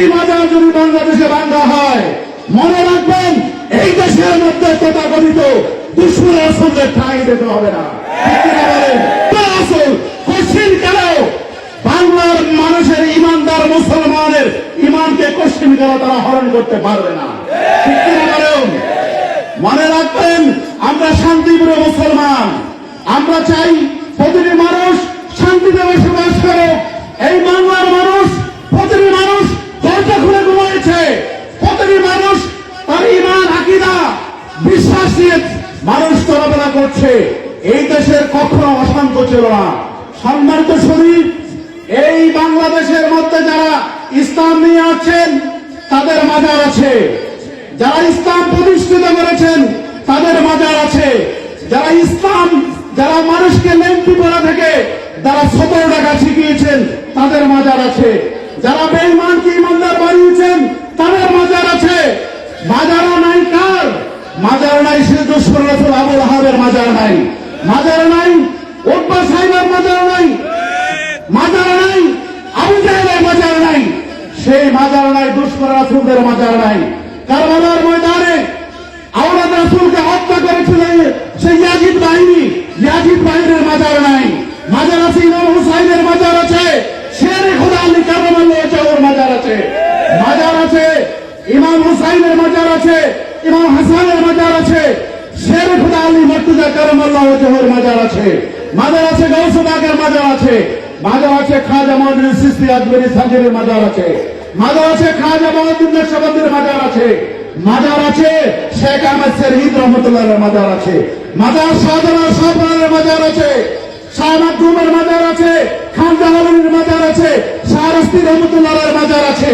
একটি মাজার যদি বাংলাদেশে ভাঙ্গা হয়, মনে রাখবেন, এই দেশের মধ্যে তথাকথিত দুশ্মন আসলদের ঠাঁই দিতে হবে না। আসল আমরা শান্তিপ্রিয় মুসলমান। আমরা চাই প্রতিটি মানুষ শান্তিতে বসবাস করে এই বাংলার মানুষ প্রতিটি মানুষ দরজা খুলে ঘুমাইছে প্রতিটি মানুষ তার ইমান আকিদা বিশ্বাস নিয়ে মানুষ করছে এই দেশের কখনো অশান্ত ছিল না। সম্মানিত শরীর এই বাংলাদেশের মধ্যে যারা ইসলাম নিয়ে আছেন, তাদের মাজার আছে। যারা ইসলাম প্রতিষ্ঠিত করেছেন, তাদের মাজার আছে। যারা ইসলাম, যারা মানুষকে লেন্টি করা থেকে যারা সতেরো টাকা শিখিয়েছেন, তাদের মাজার আছে। যারা বেঈমানকে ইমানদার বানিয়েছেন, তাদের মাজার আছে। মাজারও নাই কার? মাজার নাই সে দুশ্মন রাসূল আবুল আহাবের মাজার নাই। মাজার নাই, ওব্বা সাহেবের মাজার নাই মাজার নাই, আবু জাহেলের মাজার নাই। সেই মাজার নাই, দুশ্মন রাসূলদের মাজার নাই। কারবালার ময়দানে আওলাদ রাসূলকে হত্যা করেছিল সেই ইয়াজিদ বাহিনী। ইয়াজিদ বাহিনীর মাজার নাই। মাজার আছে, ইমাম হুসাইনের মাজার আছে। শের খোদা আলী কারামাল্লাহ ওর মাজার আছে। মাজার আছে, ইমাম হুসাইনের মাজার আছে। ইমাম হাসানের মাজার আছে শের খোদা আলী মর্তুজা কারামাল্লাহ ওর মাজার আছে মাজার আছে গৌসবাগের মাজার আছে মাজার আছে খাজা মহাদিন সিস্তি আজমেরি সাজিরের মাজার আছে মাজার আছে খাজা মহাদিন নকশবন্দের মাজার আছে মাজার আছে শেখ আহমদ শহীদ রহমতুল্লাহের মাজার আছে মাজার শাহজালাল শাহপুরের মাজার আছে শাহ মাকদুমের মাজার আছে খান জাহালুর মাজার আছে শাহ রস্তি রহমতুল্লাহের মাজার আছে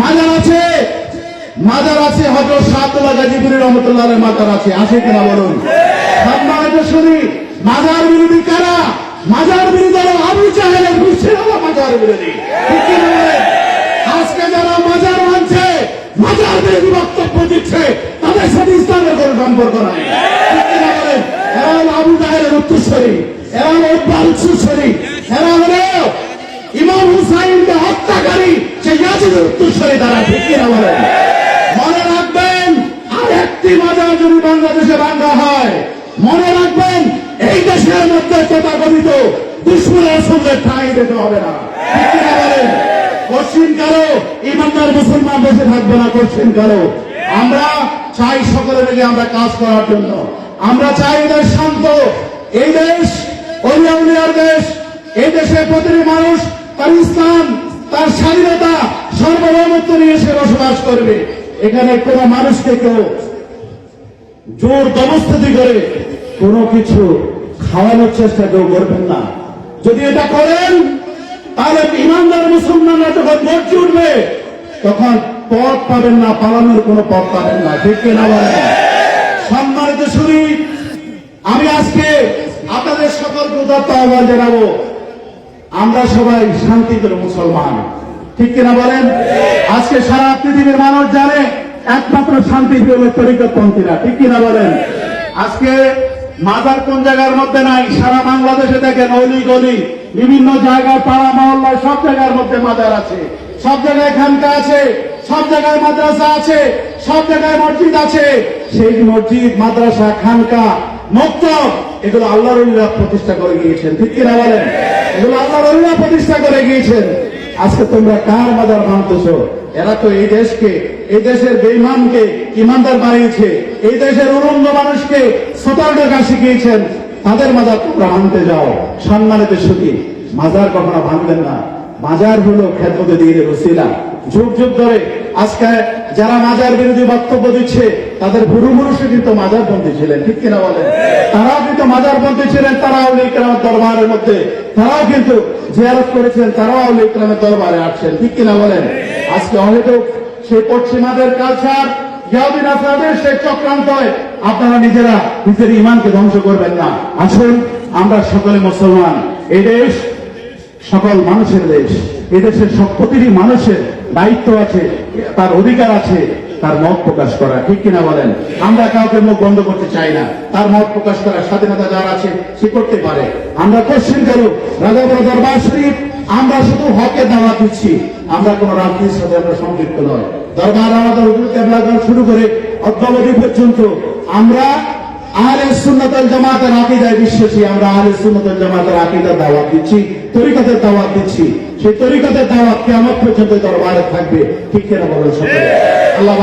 মাজার আছে মাজার আছে হজরত শাহতুল্লাহ গাজীপুরি রহমতুল্লাহের মাজার আছে। আছে কিনা বলুন? মাজার বিরোধী কারা? মাজার বিরোধী হলো আবু মুর্শিদ হলো মাজার বিরোধী? আজকে যারা মাজার মানছে, মাজার বিরোধী বক্তব্য দিচ্ছে, তাদের সাথে ইসলামের কোনো সম্পর্ক নাই? এরা আবু জাহেলের উত্তরস্বরী, এরা হলো উত্তরস্বরী, এরা হলো ইমাম হুসাইনকে হত্যাকারী সেই ইয়াজিদের উত্তরস্বরী তারা। ঠিক কিনা বলেন মনে রাখবেন আর একটি মাজার যদি বাংলাদেশে ভাঙ্গা হয়। মনে রাখবেন, এই দেশের মধ্যে তথাকথিত দুশ্মন আসলদের ঠাঁই দিতে হবে না। কোশ্চিন কারও, ইমানদার মুসলমান বসে থাকবে না কোশ্চিন কারও। আমরা চাই সকলে মিলে আমরা কাজ করার জন্য। আমরা চাই দেশ শান্ত। এই দেশ অলিয়া দেশ, এই দেশের প্রতিটি মানুষ তার ইসলাম, তার স্বাধীনতা সর্বভৌমত্ব নিয়ে সে বসবাস করবে। এখানে কোনো মানুষকে কেউ জোর দমস্তি করে কোনো কিছু খাওয়ানোর চেষ্টা কেউ করবেন না। যদি এটা করেন, তাহলে ইমানদার মুসলমানরা যখন মর্জি উঠবে, তখন পথ পাবেন না, পালানোর কোনো পথ পাবেন না। ঠিক বলেন? সম্মানিত শুনি আমি আজকে আপনাদের সকলকে উদাত্ত আহ্বান জানাব। আমরা সবাই শান্তিপ্রিয় মুসলমান। ঠিক কিনা বলেন? আজকে সারা পৃথিবীর মানুষ জানে একমাত্র শান্তিপ্রিয় তরিকতপন্থীরা ঠিক কিনা বলেন? আজকে মাজার কোন জায়গার মধ্যে নাই? সারা বাংলাদেশে দেখেন অলি গলি, বিভিন্ন জায়গায় পাড়া মহল্লায় সব জায়গার মধ্যে মাজার আছে। সব জায়গায় খানকা আছে, সব জায়গায় মাদ্রাসা আছে, সব জায়গায় মসজিদ আছে। সেই মসজিদ, মাদ্রাসা, খানকা মক্তব এগুলো আল্লাহ রলিরা প্রতিষ্ঠা করে গিয়েছেন, ঠিক কিনা বলেন? এগুলো আল্লাহ রলিরা প্রতিষ্ঠা করে গিয়েছেন। আজকে তোমরা কার মাজার মানতেছ এরা তো এই দেশকে, এই দেশের বেইমানকে ইমানদার বানিয়েছে, এই দেশের উরঙ্গ মানুষকে সতর টাকা শিখিয়েছেন। তাদের মাজার তোমরা মানতে যাও। সম্মানিত সুখী মাজার কখনো ভাঙবেন না। মাজার হলো খেদমতে দিনের ওসিলা। যুগ যুগ ধরে আজকে যারা মাজার বিরোধী বক্তব্য দিচ্ছে, তাদের পূর্বপুরুষে কিন্তু মাজার বন্দী ছিলেন, ঠিক কিনা বলেন? তারাও কিন্তু মাজার বন্দী ছিলেন তারা আউলি ইকরামের দরবারের মধ্যে। তারাও কিন্তু জিয়ারত করেছেন, তারাও আউলি ইকরামের দরবারে আসছেন, ঠিক কিনা বলেন? আজকে হয়তো সেই পশ্চিমাদের কালচার ইয়াদিন আপনাদের সেই চক্রান্তয় আপনারা নিজেরা নিজের ইমানকে ধ্বংস করবেন না। আসুন, আমরা সকলে মুসলমান। এই দেশ সকল মানুষের দেশ। এদেশের সব প্রতিটি মানুষের দায়িত্ব আছে, তার অধিকার আছে, তার মত প্রকাশ করা। ঠিক কিনা বলেন? আমরা কাউকে মুখ বন্ধ করতে চাই না। তার মত প্রকাশ করার স্বাধীনতা যার আছে, সে করতে পারে। আমরা কোশ্চিন করো রাজা দরবার শরীফ আমরা শুধু হকে দাওয়াত দিচ্ছি। আমরা কোন রাজনীতির সাথে আমরা সম্পৃক্ত নয়। দরবার আমাদের থেকে শুরু করে অদ্যাবধি পর্যন্ত আমরা আহলে সুন্নতুল জামাতের আকীদায় বিশ্বাসী, আমরা আহলে সুন্নতুল জামাতের আকীদা দাওয়াত দিচ্ছি, তরিকতের দাওয়াত দিচ্ছি। সেই তরিকতের দাওয়াত কেমন পর্যন্ত দরবারে থাকবে। ঠিক কিনা বলেন আল্লাহ